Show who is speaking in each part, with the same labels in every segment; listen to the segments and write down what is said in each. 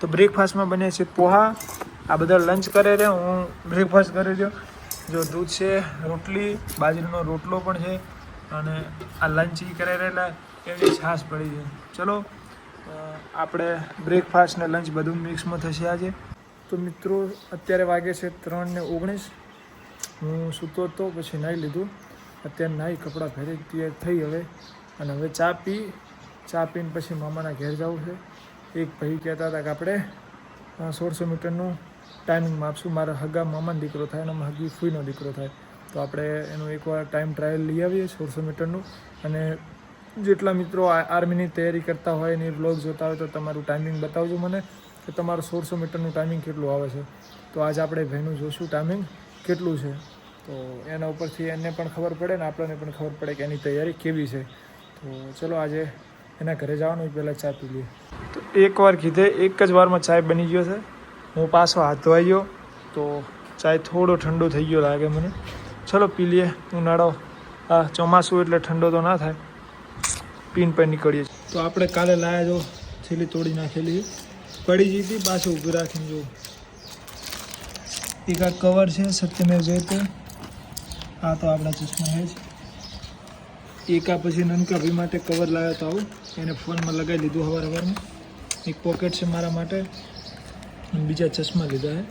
Speaker 1: તો બ્રેકફાસ્ટમાં બને છે પોહા. આ બધા લંચ કરે છે. હું બ્રેકફાસ્ટ કરી રહ્યો. જો દૂધ છે, રોટલી, બાજરીનો રોટલો પણ છે અને આ લંચ એ કરે રહેલા એવી છાશ પડી છે. ચલો આપણે બ્રેકફાસ્ટ ને લંચ બધું મિક્સમાં થશે આજે. તો મિત્રો, અત્યારે વાગે છે ત્રણ ને ઓગણીસ. હું સૂતો હતો પછી નાહી લીધું. અત્યારે નાહી કપડાં પહેરી તૈયાર થઈ હવે. અને હવે ચા પી. ચા પીને પછી મામાના ઘેર જવું છે. એક ભાઈ કહેતા હતા કે આપણે સોળસો મીટરનું ટાઈમિંગ માપશું. મારા હગા મામાનો દીકરો થાય, અને હગી ફૂઈનો દીકરો થાય. તો આપણે એનું એકવાર ટાઈમ ટ્રાયલ લઈ આવીએ સોળસો મીટરનું. અને જેટલા મિત્રો આર્મીની તૈયારી કરતા હોય એની બ્લોગ જોતા હોય તો તમારું ટાઈમિંગ બતાવજો મને કે તમારું સોળસો મીટરનું ટાઈમિંગ કેટલું આવે છે. તો આજે આપણે ભાઈનું જોશું ટાઈમિંગ કેટલું છે. તો એના ઉપરથી એને પણ ખબર પડે ને આપણને પણ ખબર પડે કે એની તૈયારી કેવી છે. તો ચલો આજે એના ઘરે જવાનું પહેલાં ચા પી લઈએ. તો એકવાર કીધે, એક જ વારમાં ચાય બની ગયો છે. હું પાછો હાથ ધોઈ ગયો તો ચાય થોડો ઠંડો થઈ ગયો લાગે મને. ચલો પી લઈએ, ઉનાળો. આ ચોમાસું એટલે ઠંડો તો ના થાય. પીન પર નીકળીએ. તો આપણે કાલે લાયા જો છેલ્લી તોડી નાખેલી. પડી જઈ હતી, પાછું ઊભી રાખીને જો. એક આ કવર છે, સત્યમેવ જયતે. આ તો આપણા ચશ્મા છે. એકા પછી નનકા ભાઈ માટે કવર લાવ્યો તો આવું. એને ફોનમાં લગાવી લીધું હવાર હવારમાં એક પોકેટ છે મારા માટે. અને બીજા ચશ્મા લીધા છે.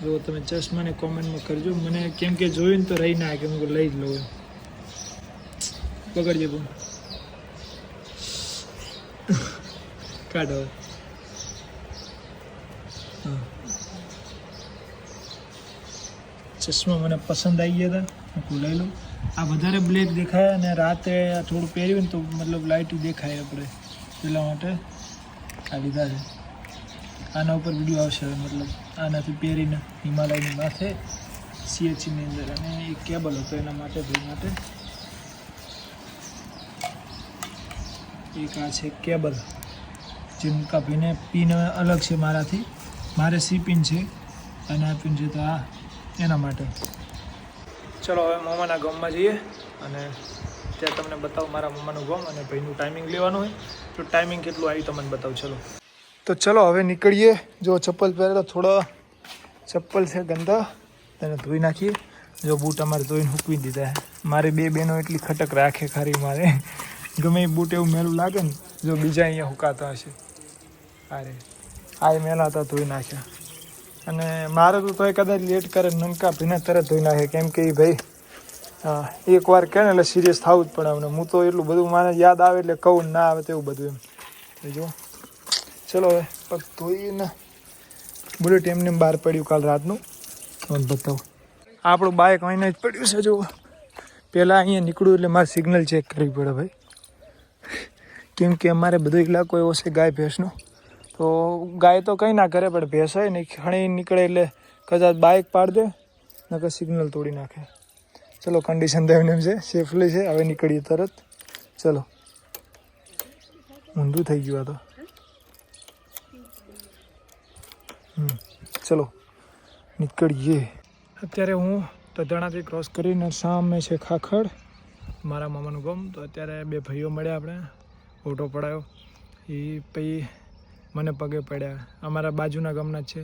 Speaker 1: જો તમે ચશ્માને કોમેન્ટમાં કરજો. મને કેમ કે જોયું ને તો રહી ના કે હું લઈ જ લઉં પકડજે પણ કાઢો હા. ચશ્મા મને પસંદ આવી ગયા હતા. હું લઈ લઉં. આ વધારે બ્લેક દેખાય અને રાતે થોડું પહેર્યું ને તો મતલબ લાઇટ દેખાય આપણે. એટલા માટે આ લીધા છે. આના ઉપર વીડિયો આવશે મતલબ આનાથી પહેરીને હિમાલયની માથે સીએચસીની અંદર અને એક કેબલ હતો એના માટે, ભાઈ માટે. એક આ છે કેબલ જે કાપીને પિન અલગ છે મારાથી. મારે સી પિન છે, અને આ પિન છે તો આ, એના માટે. ચલો, હવે મામાના ગામમાં જઈએ અને ત્યાં તમને બતાવું મારા મમ્માનું ગામ અને ભાઈનું ટાઈમિંગ લેવાનું હોય. તો ટાઈમિંગ કેટલું આવ્યું તમને બતાવું. ચલો. તો ચલો, હવે નીકળીએ. જો ચપ્પલ પહેરે તો થોડો ચપ્પલ છે ગંદા, તેને ધોઈ નાખીએ. જો બૂટ અમારે ધોઈને હૂકવી દીધા મારે બે બહેનો એટલી ખટક રાખે ખરી મારે. ગમે એ બૂટ એવું મેલું લાગે ને, જો બીજા અહીંયા હુકાતા હશે. અરે આ એ મેલા હતા ધોઈ નાખ્યા. અને મારે તો તોય કદાચ લેટ કરે નનકા ભીના તરત ધોઈ નાખે. કેમ કે એ ભાઈ હા, એકવાર કહે ને એટલે સિરિયસ થવું જ પડે અમને. હું તો એટલું બધું મને યાદ આવે એટલે કહું ના આવે તેવું બધું એમ. જો ચલો હવે પગ ધોઈને બુલેટ એમને બહાર પડ્યું કાલ રાતનું. તમને બતાવું. આપણું બાઇક અહીંને જ પડ્યું છે જો પહેલાં અહીંયા નીકળ્યું એટલે મારે સિગ્નલ ચેક કરવી પડે ભાઈ. કેમ કે અમારે બધો ઇલાકો એવો છે ગાય ભેંસનો તો ગાય તો કંઈ ના કરે, પણ ભેંસ હોય ને ખણી નીકળે એટલે કદાચ બાઇક પાડ દે, નકર સિગ્નલ તોડી નાખે. ચલો કન્ડિશન તો એમને એમ છે. સેફલી છે. હવે નીકળીએ તરત. ચલો. ઊંધું થઈ ગયું આ તો. ચલો. નીકળીએ. અત્યારે હું તધાણાથી ક્રોસ કરીને સામે છે ખાખડ. મારા મામાનું ગામ. તો અત્યારે બે ભાઈઓ મળ્યા આપણે. ફોટો પડાયો. એ પછી મને પગે પડ્યા. અમારા બાજુના ગામના જ છે.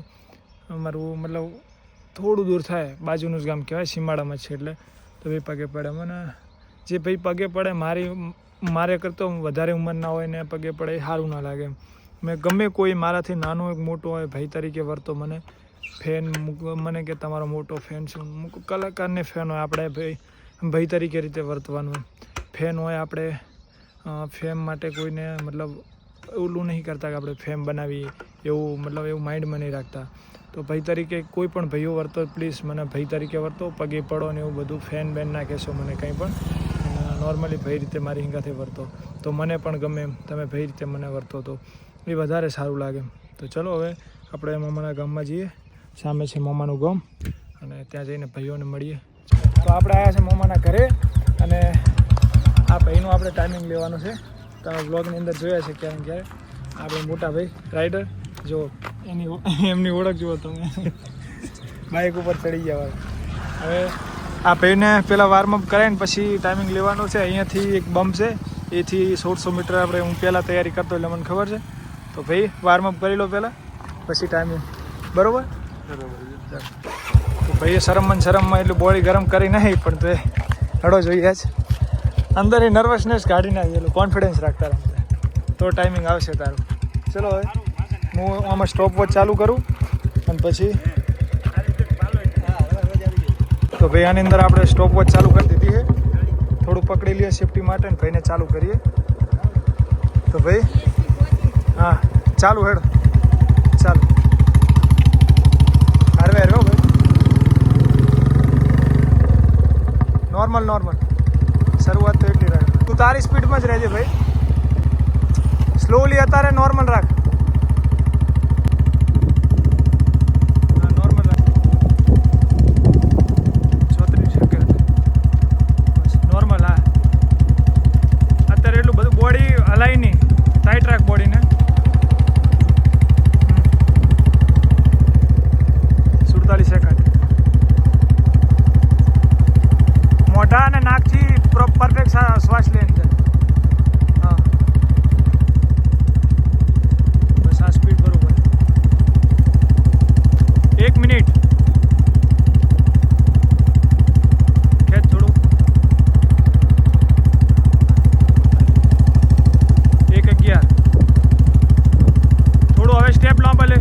Speaker 1: અમારું મતલબ થોડું દૂર થાય. બાજુનું જ ગામ કહેવાય. સીમાડામાં છે એટલે. તો ભાઈ પગે પડે. મને જે ભાઈ પગે પડે, મારી મારે કરતો વધારે ઉંમરના હોય ને પગે પડે સારું ના લાગે મેં ગમે કોઈ મારાથી નાનો એક મોટો હોય, ભાઈ તરીકે વર્તો મને, ફેન મને કે તમારો મોટો ફેન છું. કલાકારને ફેન હોય, આપણે ભાઈ ભાઈ તરીકે રીતે વર્તવાનું ફેન હોય આપણે ફેમ માટે કોઈને મતલબ ઓલું નહીં કરતા કે આપણે ફેમ બનાવીએ, એવું મતલબ એવું માઇન્ડમાં નહીં રાખતા. તો ભાઈ તરીકે કોઈ પણ ભાઈઓ વર્તો પ્લીઝ મને ભાઈ તરીકે વર્તો, પગે પડો ને એવું બધું ફેન બેન ના કહેશો મને કંઈ પણ. નોર્મલી ભાઈ રીતે મારી હિંગાથી વર્તો. તો મને પણ ગમે એમ, તમે ભાઈ રીતે મને વર્તો તો. એ વધારે સારું લાગે તો ચલો હવે આપણે મામાના ગામમાં જઈએ, સામે છે મામાનું ગામ, અને ત્યાં જઈને ભાઈઓને મળીએ. તો આપણે આવ્યા છે મામાના ઘરે, અને આ ભાઈનું આપણે ટાઈમિંગ લેવાનું છે. તમે બ્લોગની અંદર જોયા છે ક્યારે ને ક્યારે આપણે મોટા ભાઈ રાઈડર જો એની એમની ઓળખ જુઓ તમે. બાઇક ઉપર ચડી ગયા હવે આ ભાઈને પહેલાં વાર્મઅપ કરાવીને પછી ટાઈમિંગ લેવાનો છે. અહીંયાથી એક બમ્પ છે. એથી સોળસો મીટર આપણે હું પહેલાં તૈયારી કરતો એટલે મને ખબર છે. તો ભાઈ વાર્મઅપ કરી લો પહેલાં પછી ટાઈમિંગ બરોબર? તો ભાઈએ શરમમાં શરમમાં એટલું બોડી ગરમ કરી નહીં પણ તો હડો જોઈએ જ. અંદર એ નર્વસનેસ કાઢી નાખી એટલું કોન્ફિડન્સ રાખતા રમતા તો ટાઈમિંગ આવશે તારું. ચલો હવે. હું આમાં સ્ટોપ વોચ ચાલુ કરું અને પછી તો ભાઈ આની અંદર આપણે સ્ટોપ વોચ ચાલુ કરી દીધી છે. થોડું પકડી લઈએ સેફટી માટે અને ભાઈને ચાલુ કરીએ. તો ભાઈ, હા, ચાલુ હેડ, ચાલુ. હરવે હરવે ભાઈ. નોર્મલ નોર્મલ શરૂઆત તો એટલી રાખ. તું તારી સ્પીડમાં જ રહેજે ભાઈ. સ્લોલી અત્યારે નોર્મલ રાખ હા નોર્મલ રાખ ચોત્રીસ સેકન્ડ બસ નોર્મલ હા અત્યારે એટલું બધું બોડી હલાય નહીં ટાઈટ રાખ બોડીને સુડતાલીસ સેકન્ડ મોઢા અને નાકથી પરફેક્ટ શ્વાસ લે અંદર હા બસ આ સ્પીડ બરોબર એક મિનિટ ખેંચ થોડું એક અગિયાર થોડું હવે સ્ટેપ લાંબા લે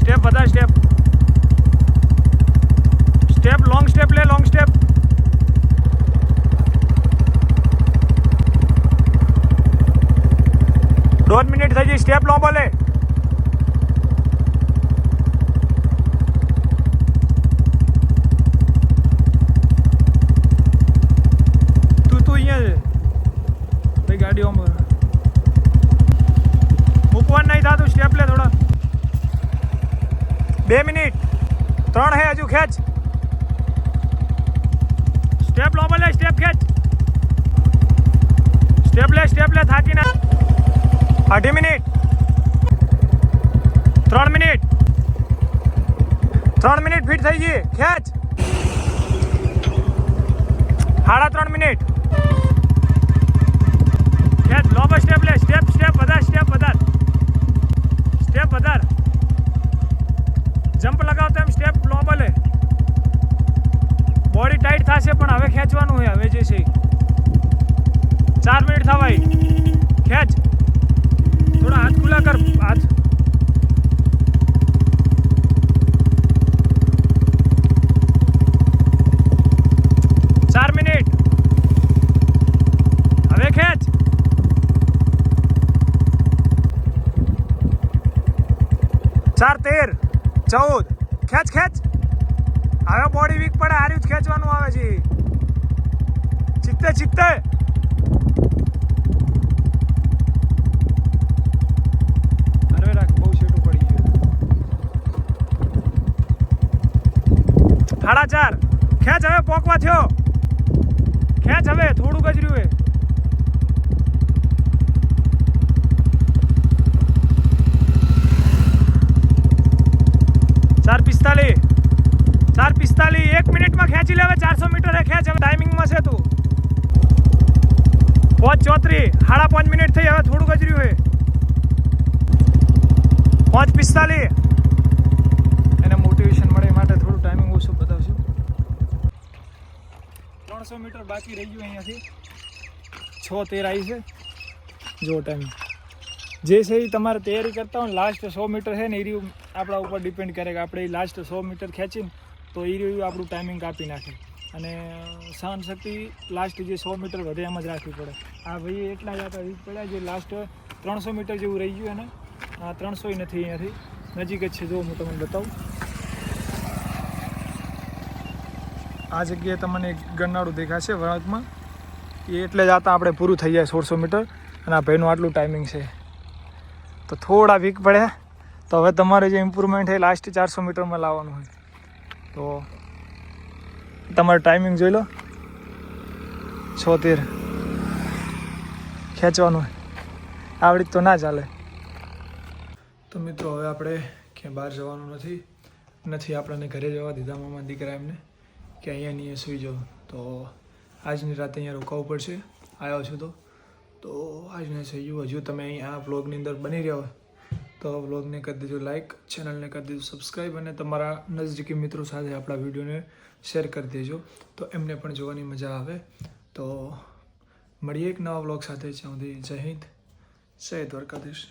Speaker 1: સ્ટેપ વધારે સ્ટેપ સ્ટેપ લોંગ સ્ટેપ લે લોંગ સ્ટેપ દોઢ મિનિટ થઈ ગઈ સ્ટેપ લાંબો લે તું તું અહીંયા છે ભાઈ ગાડી ઓમ મૂકવાનું નહીં થતું સ્ટેપ લે થોડા બે મિનિટ ત્રણ હે હજુ ખેંચ સ્ટેપ લો લે સ્ટેપ ખેંચ સ્ટેપ લે સ્ટેપ લે થાકી ના અઢી મિનિટ. ત્રણ મિનિટ. ત્રણ મિનિટ ફીટ થઈ ગઈ. ખેંચ. સાડા ત્રણ મિનિટ. ખેંચ. લોબો સ્ટેપ લે. સ્ટેપ સ્ટેપ વધાર સ્ટેપ વધાર. સ્ટેપ વધાર. જમ્પ લગાવતો એમ સ્ટેપ લોબો લે. બોડી ટાઈટ થશે પણ હવે ખેંચવાનું હોય, હવે જે છે ચાર મિનિટ થવાય. ખેંચ. થોડા હાથ ખુલ્લા કર હાથ ચાર મિનિટ હવે ખેંચ ચાર તેર ચૌદ ખેંચ ખેંચ હવે બોડી વીક પડે હાર્યું જ ખેંચવાનું આવે છે ચિત્તે ચિત્તે હરવે રાખ બહુ છેટું પડી ગયું સાડા ચાર. ખેંચ હવે, પોકવા થયો. ખેંચ હવે, થોડુંક જ રહ્યું હે ચાર પિસ્તાલીસ ચાર પિસ્તાલીસ એક મિનિટમાં ખેંચી લેવે ચારસો મીટર એ ખેંચ હવે. ટાઈમિંગમાં છે તું. પાંચ ચોત્રીસ સાડા પાંચ મિનિટ થઈ, હવે થોડું ગજર્યું હે પાંચ પિસ્તાલીસ એને મોટિવેશન મળે એ માટે થોડું ટાઈમિંગ ઓછું બતાવશું ત્રણસો મીટર બાકી રહી ગયું અહીંયાથી. છ તેર આવી છે. જો ટાઈમિંગ જે છે એ તમારે તૈયારી કરતા હોય લાસ્ટ સો મીટર છે ને, એ રહ્યું આપણા ઉપર ડિપેન્ડ કરે કે આપણે લાસ્ટ સો મીટર ખેંચીને તો એ રહ્યું આપણું ટાઈમિંગ કાપી નાખે. અને સહન શક્તિ લાસ્ટ જે સો મીટર વધે એમ જ રાખવી પડે. આ ભાઈ એટલા જ વીક પડ્યા જે લાસ્ટ ત્રણસો મીટર જેવું રહી ગયું એને. આ ત્રણસોય નથી અહીંયાથી. નજીક જ છે, જો હું તમને બતાવું. આ જગ્યાએ તમને એક ગરનાળું દેખાશે વળાંકમાં. એ એટલે જ આતા આપણે પૂરું થઈ જાય સોળસો મીટર. અને આ ભાઈનું આટલું ટાઈમિંગ છે. તો થોડા વીક પડ્યા તો હવે તમારે જે ઇમ્પ્રુવમેન્ટ છે લાસ્ટ ચારસો મીટરમાં લાવવાનું હોય. તો તમારો ટાઈમિંગ જોઈ લો. છોતેર. ખેંચવાનું હોય. આવડી તો ના ચાલે. તો મિત્રો, હવે આપણે ક્યાંય બહાર જવાનું નથી. નથી આપણને ઘરે જવા દીધા મામા દીકરા એમને. કે અહીંયા નહીં સૂઈ જાઓ. તો આજની રાતે અહીંયા રોકાવું પડશે. આવ્યો છું તો. તો આજને સહી ગયું હજુ તમે અહીં આ બ્લોગની અંદર બની રહ્યા હોય. તો વ્લોગને કરી દેજો લાઈક, ચેનલને કરી દેજો સબસ્ક્રાઈબ અને તમારા નજદીકી મિત્રો સાથે આપણા વિડીયોને શેર કરી દેજો. તો એમને પણ જોવાની મજા આવે. તો મળીએ એક નવા વ્લોગ સાથે જ્યાં સુધી જય હિન્દ, જય દ્વારકાધીશ.